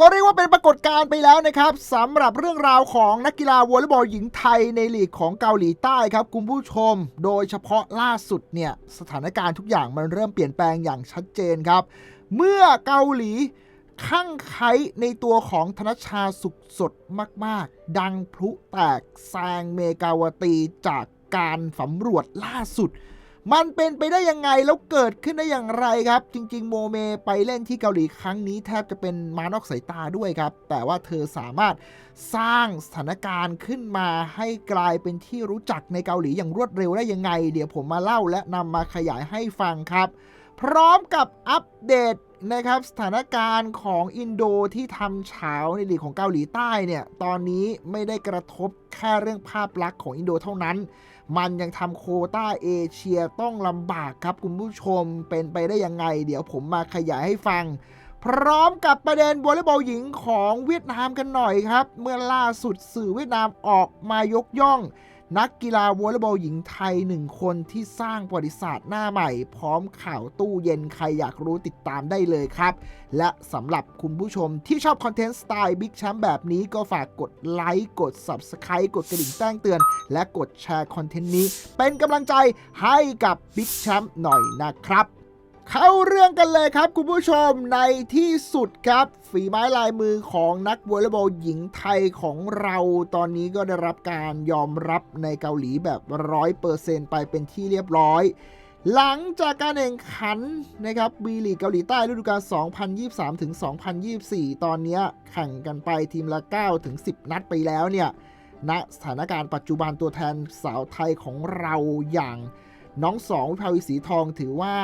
ก็เรียกว่าเป็นปรากฏการณ์ไปแล้วนะครับสำหรับเรื่องราวของนักกีฬาวอลเลย์บอลหญิงไทยในลีกของเกาหลีใต้ครับคุณผู้ชม โดยเฉพาะล่าสุดเนี่ยสถานการณ์ทุกอย่างมันเริ่มเปลี่ยนแปลงอย่างชัดเจนครับ เมื่อเกาหลีข้างไคในตัวของธนชชาสุขสดมาก ๆ ดังพลุแตกแซงเมกาวตีจากการสำรวจล่าสุด มันเป็นไปได้ยังไงแล้วเกิดขึ้นได้อย่างไรครับ จริง ๆ โมเมไปเล่นที่เกาหลีครั้งนี้แทบจะเป็นมานอกสายตาด้วยครับ แต่ว่าเธอสามารถสร้างสถานการณ์ขึ้นมาให้กลายเป็นที่รู้จักในเกาหลีอย่างรวดเร็วได้ยังไง เดี๋ยวผมมาเล่าและนำมาขยายให้ฟังครับ พร้อมกับอัปเดต นะครับสถานการณ์ของอินโดที่ทำเฉาในลีกของเกาหลีใต้เนี่ยตอนนี้ไม่ได้กระทบแค่เรื่องภาพลักษณ์ของอินโดเท่านั้น มันยังทำโคต้าเอเชียต้องลำบากครับคุณผู้ชมเป็นไปได้ยังไง เดี๋ยวผมมาขยายให้ฟัง พร้อมกับประเด็นวอลเลย์บอลหญิงของเวียดนามกันหน่อยครับ เมื่อล่าสุดสื่อเวียดนามออกมายกย่อง นักกีฬาวอลเลย์บอลหญิงไทยหนึ่งคนที่สร้างประวัติศาสตร์หน้าใหม่ พร้อมข่าวตู้เย็นใครอยากรู้ติดตามได้เลยครับ และสำหรับคุณผู้ชมที่ชอบคอนเทนต์สไตล์บิ๊กแชมป์แบบนี้ก็ฝากกดไลค์กด Subscribe กดกระดิ่งแจ้งเตือน และกดแชร์คอนเทนต์นี้ เป็นกำลังใจให้กับบิ๊กแชมป์หน่อยนะครับ เข้าเรื่องกันเลยครับคุณผู้ชมในที่สุดครับ ฝีไม้ลายมือของนักวอลเลย์บอลหญิงไทยของเราตอนนี้ก็ได้รับการยอมรับในเกาหลีแบบร้อยเปอร์เซนต์ไปเป็นที่เรียบร้อย หลังจากการแข่งขันนะครับบีลีกเกาหลีใต้ฤดูกาล 2023 ถึง 2024 ตอนนี้แข่งกันไปทีมละ 9 ถึง 10 นัดไปแล้วเนี่ยณสถานการณ์ปัจจุบันตัวแทนสาวไทยของเราอย่าง น้องสองวิภาวีสีทองถือว่า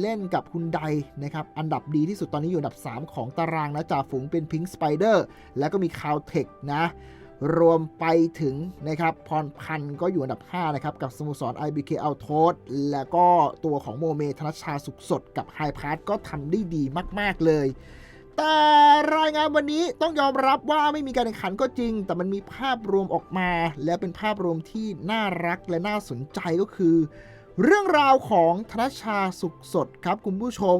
เล่นกับคุณไดนะครับ อันดับดีที่สุดตอนนี้อยู่อันดับ 3 ของตารางนะจ่าฝูงเป็นพิง k ์สไปเดอร์แล้วก็มีคาวเทคนะ รวมไปถึงนะครับพรพันธ์ก็อยู่อันดับ 5 นะครับ กับสโมสร IBK o u t o s แล้วก็ตัวของโมเมธนชชาสุขสดกับไฮพาร์ตก็ทำได้ดีมาก ๆ เลยแต่รายงานวันนี้ต้องยอมรับว่าไม่มีการแข่งขันก็จริง แต่มันมีภาพรวมออกมา และเป็นภาพรวมที่น่ารักและน่าสนใจก็คือ เรื่องราวของธนชาสุขสดครับคุณผู้ชม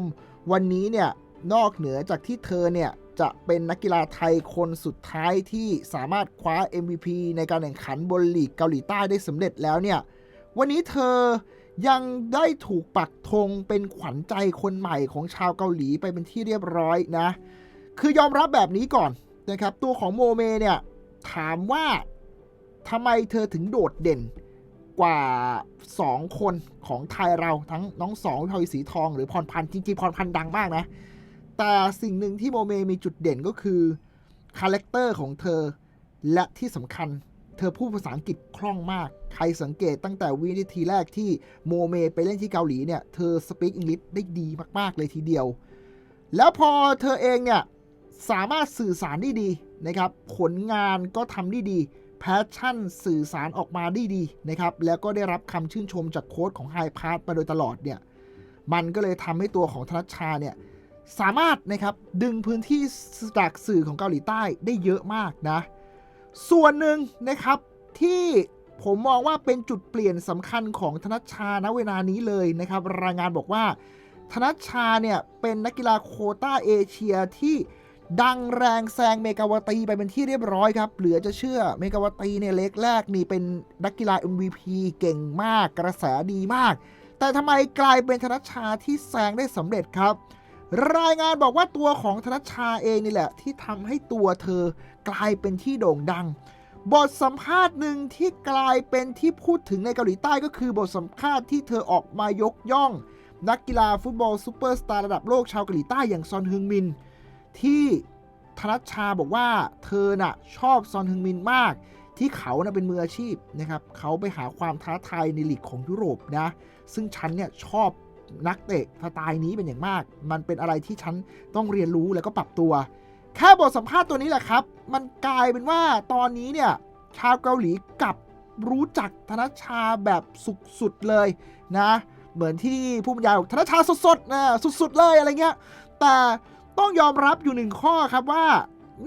วันนี้เนี่ยนอกเหนือจากที่เธอเนี่ยจะเป็นนักกีฬาไทยคนสุดท้ายที่สามารถคว้า MVP ในการแข่งขันบนลีกเกาหลีใต้ได้สำเร็จแล้วเนี่ย วันนี้เธอยังได้ถูกปักธงเป็นขวัญใจคนใหม่ของชาวเกาหลีไปเป็นที่เรียบร้อยนะ คือยอมรับแบบนี้ก่อนนะครับ ตัวของโมเมเนี่ยถามว่าทำไมเธอถึงโดดเด่น กว่า 2 คนของไทยเราทั้งน้องสองวิภาวีสีทองหรือพรพันธ์จริงๆพรพันธ์ดังมากนะ แต่สิ่งหนึ่งที่โมเมมีจุดเด่นก็คือคาแรคเตอร์ของเธอ และที่สำคัญเธอพูดภาษาอังกฤษคล่องมาก ใครสังเกตตั้งแต่วินาทีแรกที่โมเมไปเล่นที่เกาหลีเนี่ย เธอสปีกอังกฤษได้ดีมากๆเลยทีเดียว แล้วพอเธอเองเนี่ยสามารถสื่อสารได้ดีนะครับ ผลงานก็ทำได้ดี แพชชั่นสื่อสารออกมาได้ดีนะครับแล้วก็ได้รับคำชื่นชมจากโค้ชของไฮพาร์ตมาโดยตลอดเนี่ยมันก็เลยทำให้ตัวของธนชชาเนี่ยสามารถนะครับดึงพื้นที่จากสื่อของเกาหลีใต้ได้เยอะมากนะ ส่วนหนึ่งนะครับที่ผมมองว่าเป็นจุดเปลี่ยนสำคัญของธนชชาณเวลานี้เลยนะครับ รายงานบอกว่า ธนชชาเนี่ยเป็นนักกีฬาโคต้าเอเชียที่ ดังแรงแซงเมกาวตีไปเป็นที่เรียบร้อยครับ เหลือจะเชื่อเมกาวตีเนี่ยเล็กแรกนี่เป็นนักกีฬา MVP เก่งมากกระแสดีมาก แต่ทำไมกลายเป็นธนชาที่แซงได้สำเร็จครับ รายงานบอกว่าตัวของธนชชาเองนี่แหละ ที่ทำให้ตัวเธอกลายเป็นที่โด่งดัง บทสัมภาษณ์หนึ่งที่กลายเป็นที่พูดถึงในเกาหลีใต้ก็คือบทสัมภาษณ์ที่เธอออกมายกย่อง นักกีฬาฟุตบอลซูเปอร์สตาร์ระดับโลกชาวเกาหลีใต้อย่างซอนฮึงมิน ที่ธนัชชาบอกว่าเธอน่ะชอบซอนฮึงมินมาก ที่เขาน่ะเป็นมืออาชีพนะครับเขาไปหาความท้าทายในลีกของยุโรปนะ ซึ่งฉันเนี่ยชอบนักเตะสไตล์นี้เป็นอย่างมาก มันเป็นอะไรที่ฉันต้องเรียนรู้แล้วก็ปรับตัวแค่บทสัมภาษณ์ตัวนี้แหละครับ มันกลายเป็นว่าตอนนี้เนี่ยชาวเกาหลีกับรู้จักธนชาแบบสุดๆเลยนะ เหมือนที่ผู้บรรยายบอกธนชชาสดๆนะสุดๆเลยอะไรเงี้ย แต่ ต้องยอมรับอยู่หนึ่งข้อครับว่า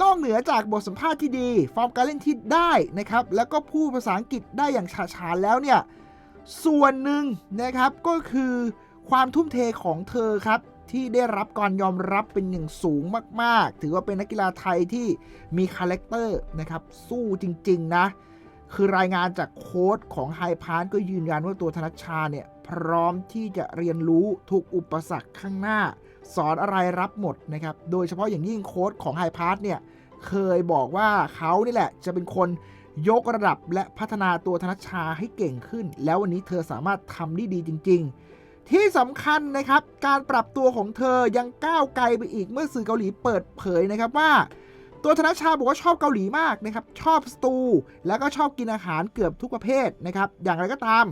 นอกเหนือจากบทสัมภาษณ์ที่ดี ฟอร์มการเล่นที่ได้นะครับ แล้วก็พูดภาษาอังกฤษได้อย่างฉาฉานแล้วเนี่ย ส่วนหนึ่งนะครับก็คือความทุ่มเทของเธอครับที่ได้รับการยอมรับเป็นอย่างสูงมาก ๆ ถือว่าเป็นนักกีฬาไทยที่มีคาแรคเตอร์นะครับ สู้จริง ๆ นะ คือรายงานจากโค้ชของไฮพาร์ก็ยืนยันว่าตัวธนชชาเนี่ย พร้อมที่จะเรียนรู้ทุกอุปสรรคข้างหน้า สอนอะไรรับหมดนะครับ โดยเฉพาะอย่างยิ่งโค้ชของไฮพาร์เนี่ย เคยบอกว่าเขานี่แหละจะเป็นคนยกระดับและพัฒนาตัวธนชาให้เก่งขึ้น แล้ววันนี้เธอสามารถทำได้ดีจริง ๆ ที่สำคัญนะครับ การปรับตัวของเธอยังก้าวไกลไปอีกเมื่อสื่อเกาหลีเปิดเผยนะครับว่า ตัวธนชชาบอกว่าชอบเกาหลีมากนะครับ ชอบสตู แล้วก็ชอบกินอาหารเกือบทุกประเภทนะครับ อย่างไรก็ตาม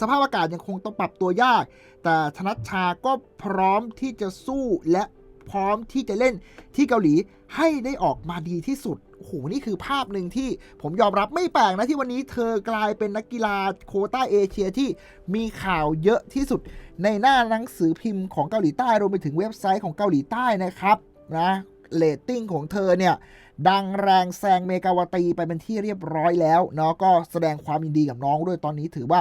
สภาพอากาศยังคงต้องปรับตัวยาก แต่ธนัชชาก็พร้อมที่จะสู้และพร้อมที่จะเล่นที่เกาหลีให้ได้ออกมาดีที่สุด โอ้โห นี่คือภาพหนึ่งที่ผมยอมรับไม่แปลกนะที่วันนี้เธอกลายเป็นนักกีฬาโคต้าเอเชียที่มีข่าวเยอะที่สุด ในหน้าหนังสือพิมพ์ของเกาหลีใต้รวมไปถึงเว็บไซต์ของเกาหลีใต้นะครับนะ เรตติ้งของเธอเนี่ย ดังแรงแซงเมกาวตีไปเป็นที่เรียบร้อยแล้วเนาะก็แสดงความยินดีกับน้องด้วยตอนนี้ถือว่า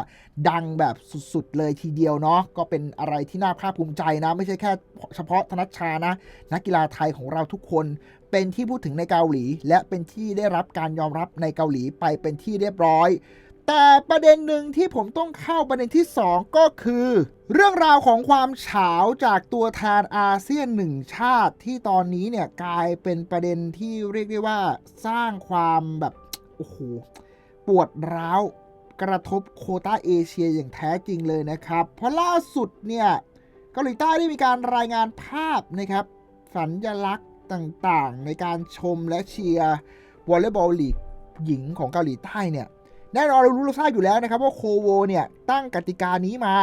ดังแบบสุดๆเลยทีเดียวเนาะก็เป็นอะไรที่น่าภาคภูมิใจนะ ไม่ใช่แค่เฉพาะธนัชชานะ นักกีฬาไทยของเราทุกคนเป็นที่พูดถึงในเกาหลี และเป็นที่ได้รับการยอมรับในเกาหลีไปเป็นที่เรียบร้อย แต่ประเด็นหนึ่งที่ผมต้องเข้าประเด็นที่ 2 ก็คือ เรื่องราวของความเฉาจากตัวแทนอาเซียนหนึ่งชาติที่ตอนนี้เนี่ยกลายเป็นประเด็นที่เรียกได้ว่าสร้างความแบบโอ้โหปวดร้าวกระทบโคต้าเอเชียอย่างแท้จริงเลยนะครับ เพราะล่าสุดเนี่ยเกาหลีใต้ได้มีการรายงานภาพนะครับ สัญลักษณ์ต่างๆ ในการชมและเชียร์วอลเลย์บอลลีกหญิงของเกาหลีใต้เนี่ย แน่นอนเรารู้เราทราบอยู่แล้วนะครับว่าโคโวเนี่ยตั้งกติกานี้มา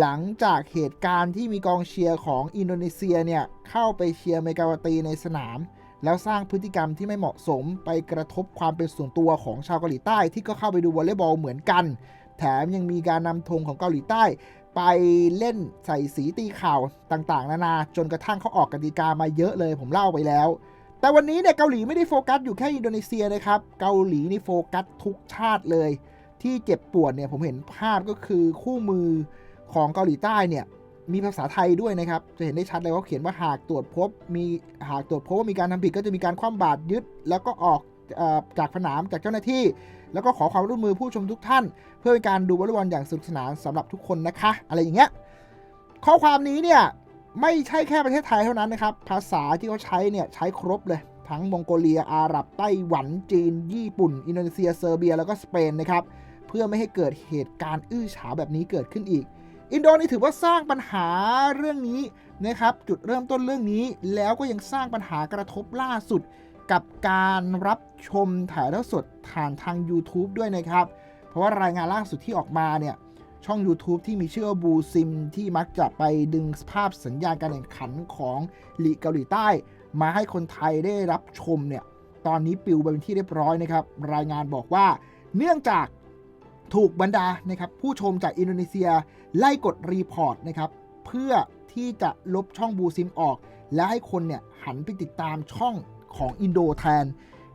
หลังจากเหตุการณ์ที่มีกองเชียร์ของอินโดนีเซียเนี่ยเข้าไปเชียร์เมกาวตีในสนาม แล้วสร้างพฤติกรรมที่ไม่เหมาะสมไปกระทบความเป็นส่วนตัวของชาวเกาหลีใต้ที่ก็เข้าไปดูวอลเลย์บอลเหมือนกัน แถมยังมีการนำธงของเกาหลีใต้ ไปเล่นใส่สีตีข่าวต่างๆ นานาจนกระทั่งเขาออกกติกามาเยอะเลยผมเล่าไปแล้ว แต่วันนี้เนี่ยเกาหลีไม่ได้โฟกัสอยู่แค่อินโดนีเซียนะครับ เกาหลีนี่โฟกัสทุกชาติเลย ที่เจ็บปวดเนี่ยผมเห็นภาพก็คือคู่มือของเกาหลีใต้เนี่ยมีภาษาไทยด้วยนะครับ จะเห็นได้ชัดเลยว่าเขียนว่าหากตรวจพบ มีหากตรวจพบว่ามีการทำผิดก็จะมีการคว่ำบาตรยึด แล้วก็ออกจากสนามจากเจ้าหน้าที่ แล้วก็ขอความร่วมมือผู้ชมทุกท่าน เพื่อเป็นการดูวอลเลย์บอลอย่างสนุกสนานสำหรับทุกคนนะคะ อะไรอย่างเงี้ยข้อความนี้เนี่ย ไม่ใช่แค่ประเทศไทยเท่านั้นนะครับ ภาษาที่เขาใช้เนี่ยใช้ครบเลย ทั้งมองโกเลีย อาหรับ ไต้หวัน จีน ญี่ปุ่น อินโดนีเซีย เซอร์เบีย แล้วก็สเปนนะครับ เพื่อไม่ให้เกิดเหตุการณ์อื้อฉาวแบบนี้เกิดขึ้นอีก อินโดนีถือว่าสร้างปัญหาเรื่องนี้นะครับ จุดเริ่มต้นเรื่องนี้ แล้วก็ยังสร้างปัญหากระทบล่าสุด กับการรับชมถ่ายทอดสดผ่านทาง YouTube ด้วยนะครับ เพราะว่ารายงานล่าสุดที่ออกมาเนี่ย ช่อง YouTube ที่มีชื่อบูซิมที่มักจะไปดึงภาพสัญญาณการแข่งขันของลีกเกาหลีใต้ มาให้คนไทยได้รับชมเนี่ย ตอนนี้ปิวไปเป็นที่เรียบร้อยนะครับ รายงานบอกว่าเนื่องจากถูกบรรดานะครับผู้ชมจากอินโดนีเซียไล่กดรีพอร์ตนะครับเพื่อที่จะลบช่องบูซิมออก และให้คนเนี่ยหันไปติดตามช่องของอินโดแทน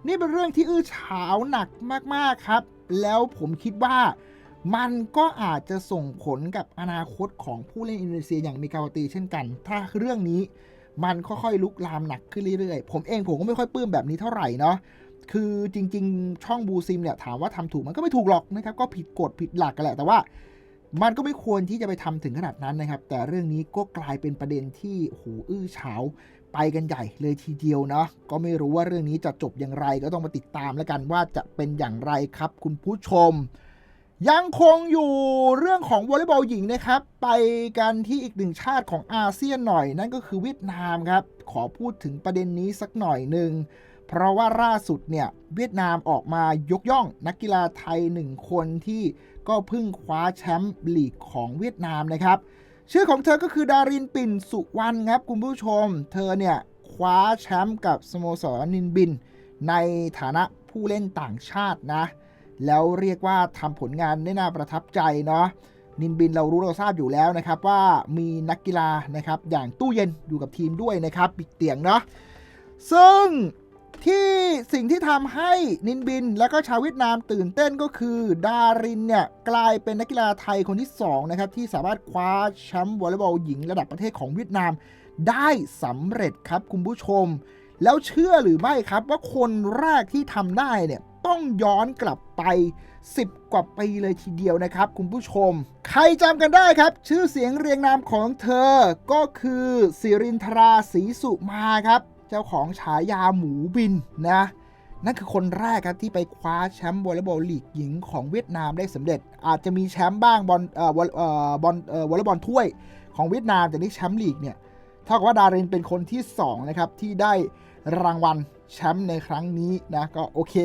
นี่เป็นเรื่องที่อื้อฉาวหนักมากๆครับ แล้วผมคิดว่า มันก็อาจจะส่งผลกับอนาคตของผู้เล่นอินโดนีเซียอย่างมิกาวตีเช่นกัน ถ้าเรื่องนี้มันค่อยๆลุกลามหนักขึ้นเรื่อยๆ ผมเองผมก็ไม่ค่อยปลื้มแบบนี้เท่าไหร่เนาะ คือจริงๆ ช่องบูซิมเนี่ยถามว่าทำถูกมันก็ไม่ถูกหรอกนะครับ ก็ผิดกฎผิดหลักกันแหละ แต่ว่ามันก็ไม่ควรที่จะไปทำถึงขนาดนั้นนะครับ แต่เรื่องนี้ก็กลายเป็นประเด็นที่โอ้โหอื้อเฉาไปกันใหญ่เลยทีเดียวเนาะ ก็ไม่รู้ว่าเรื่องนี้จะจบอย่างไรก็ต้องมาติดตามแล้วกันว่าจะเป็นอย่างไรครับ คุณผู้ชม ยังคงอยู่เรื่องของวอลเลย์บอลหญิงนะครับ ไปกันที่อีกหนึ่งชาติของอาเซียนหน่อย นั่นก็คือเวียดนามครับ ขอพูดถึงประเด็นนี้สักหน่อยหนึ่ง เพราะว่าล่าสุดเนี่ย เวียดนามออกมายกย่องนักกีฬาไทยหนึ่งคนที่ก็เพิ่งคว้าแชมป์ลีกของเวียดนามนะครับ ชื่อของเธอก็คือดารินปิ่นสุวรรณครับคุณผู้ชม เธอเนี่ยคว้าแชมป์กับสโมสรนินบิน ในฐานะผู้เล่นต่างชาตินะ แล้วเรียกว่าทำผลงานได้น่าประทับใจเนาะนินบินเรารู้เราทราบอยู่แล้วนะครับว่ามีนักกีฬานะครับอย่างตู้เย็นอยู่กับทีมด้วยนะครับปิดเตียงเนาะซึ่งที่สิ่งที่ทำให้นินบินและก็ชาวเวียดนามตื่นเต้นก็คือ ดารินเนี่ยกลายเป็นนักกีฬาไทยคนที่ 2 นะครับ ที่สามารถคว้าแชมป์วอลเลย์บอลหญิงระดับประเทศของเวียดนามได้สำเร็จครับคุณผู้ชม แล้วเชื่อหรือไม่ครับว่าคนแรกที่ทำได้เนี่ย ต้องย้อนกลับไป 10 กว่าปีเลยทีเดียวนะครับ คุณผู้ชม ใครจำกันได้ครับ ชื่อเสียงเรียงนามของเธอ ก็คือสิรินทราศรีสุมาครับ เจ้าของฉายาหมูบินนะนั่นคือคนแรกครับที่ไปคว้าแชมป์วอลเลย์บอลลีกหญิงของเวียดนามได้สำเร็จ อาจจะมีแชมป์บ้างบอลเอ่อวอลเอ่อบอลเอ่อวอลเลย์บอลถ้วยของเวียดนามแต่นี่แชมป์ลีกเนี่ยเท่ากับว่าดารินเป็นคนที่สองนะครับที่ได้รางวัล แชมป์ในครั้งนี้นะก็โอเค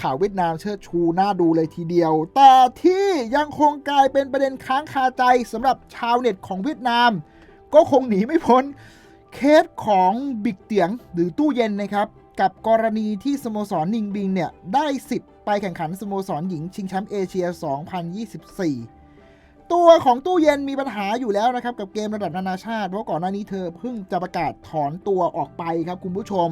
ข่าวเวียดนามเชิดชูน่าดูเลยทีเดียว แต่ที่ยังคงกลายเป็นประเด็นค้างคาใจสำหรับชาวเน็ตของเวียดนาม ก็คงหนีไม่พ้น เคสของบิ๊กเตียงหรือตู้เย็นนะครับ กับกรณีที่สโมสรนิงบิงเนี่ย ได้สิทธิ์ไปแข่งขันสโมสรหญิงชิงแชมป์เอเชีย 2024 ตัวของตู้เย็นมีปัญหาอยู่แล้วนะครับ กับเกมระดับนานาชาติ เพราะก่อนหน้านี้เธอเพิ่งจะประกาศถอนตัวออกไปครับคุณผู้ชม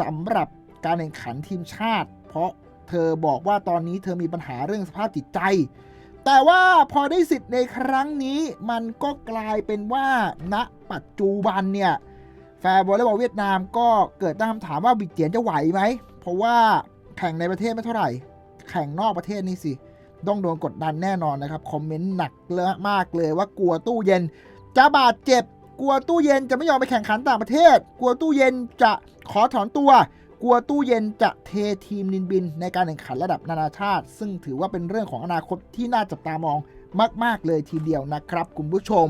สำหรับการแข่งขันทีมชาติ เพราะเธอบอกว่าตอนนี้เธอมีปัญหาเรื่องสภาพจิตใจ แต่ว่าพอได้สิทธิ์ในครั้งนี้มันก็กลายเป็นว่าณปัจจุบันเนี่ยแฟนวอลเลย์บอลเวียดนามก็เกิดตั้งคำถามว่าบิกเจียนจะไหวไหม เพราะว่าแข่งในประเทศไม่เท่าไหร่ แข่งนอกประเทศนี่สิ ต้องโดนกดดันแน่นอนนะครับ คอมเมนต์หนักเลอะมากเลยว่ากลัวตู้เย็น จะบาดเจ็บ กลัวตู้เย็นจะไม่ยอมไปแข่งขันต่างประเทศ กลัวตู้เย็นจะขอถอนตัว กลัวตู้เย็นจะเททีมนินบิน ในการแข่งขันระดับนานาชาติ ซึ่งถือว่าเป็นเรื่องของอนาคตที่น่าจับตามองมาก ๆ เลยทีเดียวนะครับ คุณผู้ชม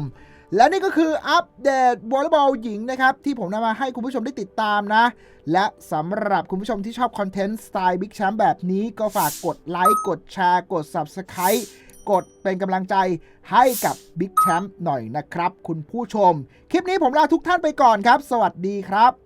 และนี่ก็คืออัปเดตวอลเลย์บอลหญิงนะครับ ที่ผมนำมาให้คุณผู้ชมได้ติดตามนะ และสำหรับคุณผู้ชมที่ชอบคอนเทนต์สไตล์บิ๊กแชมป์แบบนี้ก็ฝากกดไลค์กดแชร์กด Subscribe กดเป็นกำลังใจให้กับบิ๊กแชมป์หน่อยนะครับ คุณผู้ชม คลิปนี้ผมลาทุกท่านไปก่อนครับ สวัสดีครับ